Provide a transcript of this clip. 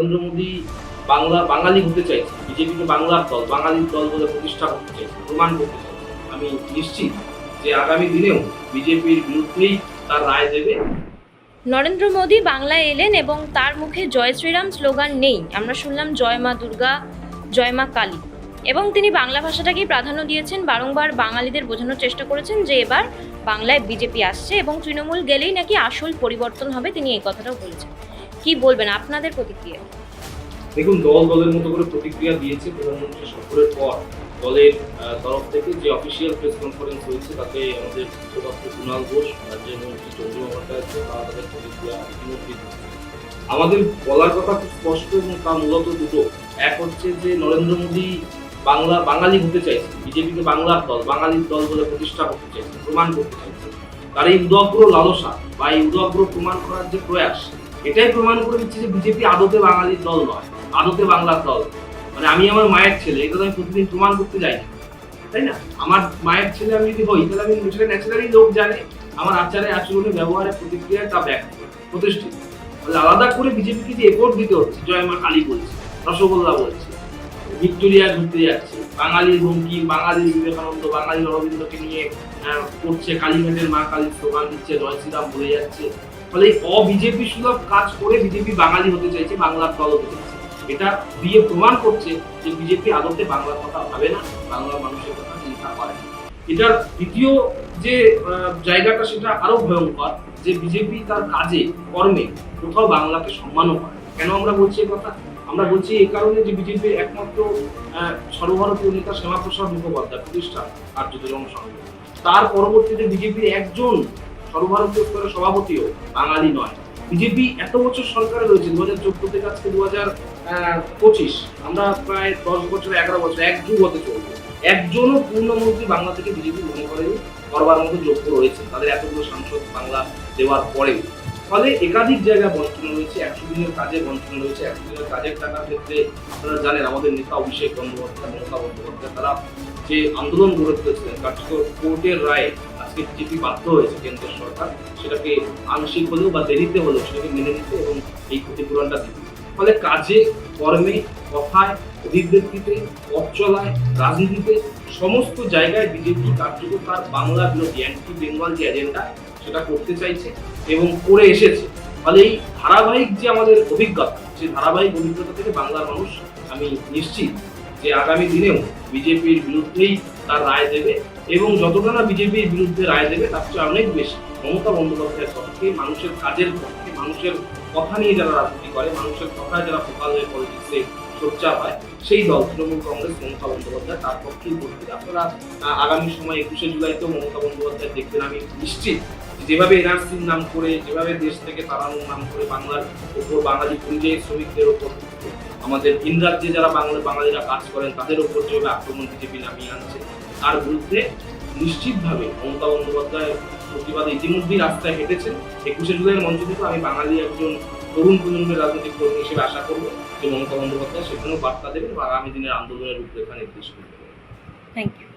নরেন্দ্র মোদী বাংলা, বাঙালি হতে চাইছে বিজেপিকে বাংলার দল, বাঙালির দল বলে প্রতিষ্ঠা করতে চাইছে প্রমাণ করতে চাইছে আমি নিশ্চিত যে আগামী দিনেও বিজেপির বিরুদ্ধেই তার রায় দেবে। নরেন্দ্র মোদী বাংলায় এলেন এবং তার মুখে জয় শ্রীরাম স্লোগান নেই। আমরা শুনলাম, জয় মা দুর্গা, জয় মা কালী। এবং তিনি বাংলা ভাষাটাকেই প্রাধান্য দিয়েছেন, বারংবার বাঙালিদের বোঝানোর চেষ্টা করেছেন যে এবার বাংলায় বিজেপি আসছে এবং তৃণমূল গেলেই নাকি আসল পরিবর্তন হবে, তিনি এই কথাটাও বলেছেন। কি বলবেন আপনাদের প্রতিক্রিয়া? দেখুন, দল দলের মতো করে প্রতিক্রিয়া দিয়েছে প্রধানমন্ত্রী সফরের পর। দলের তরফ থেকে যে অফিসিয়াল প্রেস কনফারেন্স হয়েছে, তাতে আমাদের মুখপাত্র কুণাল ঘোষ রাজ্যের মন্ত্রী চন্দ্রিমা ভট্টাচার্য, তারা তাদের প্রতিক্রিয়া ইতিমধ্যেই দিয়েছে। আমাদের বলার কথা খুব স্পষ্ট এবং তা মূলত দুটো। এক হচ্ছে যে, নরেন্দ্র মোদী বাংলা, বাঙালি হতে চাইছে, বিজেপিকে বাংলার দল, বাঙালির দল বলে প্রতিষ্ঠা করতে চাইছে, প্রমাণ করতে চাইছে। তার এই উদগ্র লালসা বা এই উদগ্র প্রমাণ করার যে প্রয়াস এটাই প্রমাণ করে দিচ্ছে যে বিজেপি আদতে বাঙালির দল নয়, আদতে বাংলার দল। মানে আমি আমার মায়ের ছেলে এটা আমি প্রতিদিন প্রমাণ করতে যাই না। তাই না? আমার মায়ের ছেলে আমি যদি হই, তাহলে আমি সেটা ন্যাচারালি লোক জানে। আমার আচারে আচরণে, ব্যবহারে, প্রতিক্রিয়ায় তা ব্যাখ্যা প্রতিষ্ঠিত। আলাদা করে বিজেপিকে যে এফোর্ট দিতে হচ্ছে, জয় মা কালী বলছে, রসগোল্লা বলছে, ভিক্টোরিয়া ঘুরতে যাচ্ছে, বাঙালির হুমকি, বাঙালির বিবেকানন্দ, বাঙালির অরবিন্দকে নিয়ে করছে কালীঘাটের মা কালীর স্লোগান দিচ্ছে, জয় শ্রীরাম বলে যাচ্ছে। ফলে এই অবিজেপি সুলভ কাজ করে বিজেপি বাঙালি হতে চাইছে বাংলার দল হতে চাইছে। এটা দিয়ে প্রমাণ করছে যে বিজেপি আদতে বাংলার কথা ভাবে না, বাংলার মানুষের কথা চিন্তা করে এটার দ্বিতীয় যে জায়গাটা সেটা আরও ভয়ঙ্কর, যে বিজেপি তার কাজে, কর্মে কোথাও বাংলাকে সম্মানও করে কেন আমরা বলছি কথা? আমরা বলছি এই কারণে যে বিজেপির একমাত্র সর্বভারতীয় নেতা শ্যামাপ্রসাদ মুখোপাধ্যায়, প্রতিষ্ঠা কার্যত জনসংঘ তার পরবর্তীতে বিজেপির একজন সর্বভারতীয় স্তরের সভাপতিও বাঙালি নয়। বিজেপি এত বছর সরকারে রয়েছে দু হাজার চোদ্দ থেকে আজকে দু হাজার পঁচিশ। আমরা প্রায় দশ বছর এগারো বছর, এক যুগ হতে চলবে একজনও পূর্ণমন্ত্রী বাংলা থেকে বিজেপি মনে করেনি, করবার মতো যোগ্য রয়েছে। তাদের এতগুলো সাংসদ বাংলা দেওয়ার পরেও। ফলে একাধিক জায়গায় বঞ্চনা রয়েছে, একশো দিনের কাজে বঞ্চনা রয়েছে, একশো দিনের কাজের টাকার ক্ষেত্রে আপনারা জানেন, আমাদের নেতা অভিষেক বন্দ্যোপাধ্যায়, মমতা বন্দ্যোপাধ্যায়, তারা যে আন্দোলন গড়ে তুলেছিলেন কার্যত কোর্টের রায়ে আজকে বিজেপি বাধ্য হয়েছে কেন্দ্রের সরকার, সেটাকে আংশিক হলেও বা দেরিতে হলেও সেটাকে মেনে নিতে এবং এই ক্ষতিপূরণটা দিতে। ফলে কাজে, কর্মে, কথায়, অভিব্যক্তিতে, পথ চলায়, রাজনীতিতে সমস্ত জায়গায় বিজেপি কার্যত তার বাংলা বিরোধী অ্যান্টি বেঙ্গল যে এজেন্ডা সেটা করতে চাইছে এবং করে এসেছে। ফলে এই ধারাবাহিক যে আমাদের অভিজ্ঞতা, সেই ধারাবাহিক অভিজ্ঞতা থেকে বাংলার মানুষ, আমি নিশ্চিত যে আগামী দিনেও বিজেপির বিরুদ্ধেই তার রায় দেবে এবং যতটা না বিজেপির বিরুদ্ধে রায় দেবে, তার চেয়ে অনেক বেশি। মমতা বন্দ্যোপাধ্যায়ের পক্ষে, মানুষের কাজের পক্ষে, মানুষের কথা নিয়ে যারা রাজনীতি করে, মানুষের কথায় যারা ফোকাল হয়ে পলিটিক্সে সোচ্চার হয়, সেই দল, তৃণমূল কংগ্রেস, মমতা বন্দ্যোপাধ্যায় তার পক্ষেই করতে আপনারা আগামী সময় একুশে জুলাইতেও মমতা বন্দ্যোপাধ্যায় দেখবেন, আমি নিশ্চিত যেভাবে এনআরসির নাম করে, যেভাবে দেশ থেকে তাড়ানোর নাম করে বাংলার উপর বাঙালি পরিযায়ী শ্রমিকদের উপর আমাদের ভিন রাজ্যে যারা বাংলা বাঙালিরা কাজ করেন, তাদের উপর যেভাবে আক্রমণ বিজেপি নামিয়ে আনছে। তার বিরুদ্ধে নিশ্চিতভাবে মমতা বন্দ্যোপাধ্যায়ের প্রতিবাদে ইতিমধ্যেই রাস্তায় হেঁটেছেন। একুশে জুলাইয়ের মঞ্চ থেকে আমি বাঙালি একজন তরুণ প্রজন্মের রাজনৈতিক কর্মী হিসেবে আশা করব যে মমতা বন্দ্যোপাধ্যায় সেখানেও বার্তা দেবেন বা আগামী দিনের আন্দোলনের রূপরেখা নির্দেশ করবেন। Thank you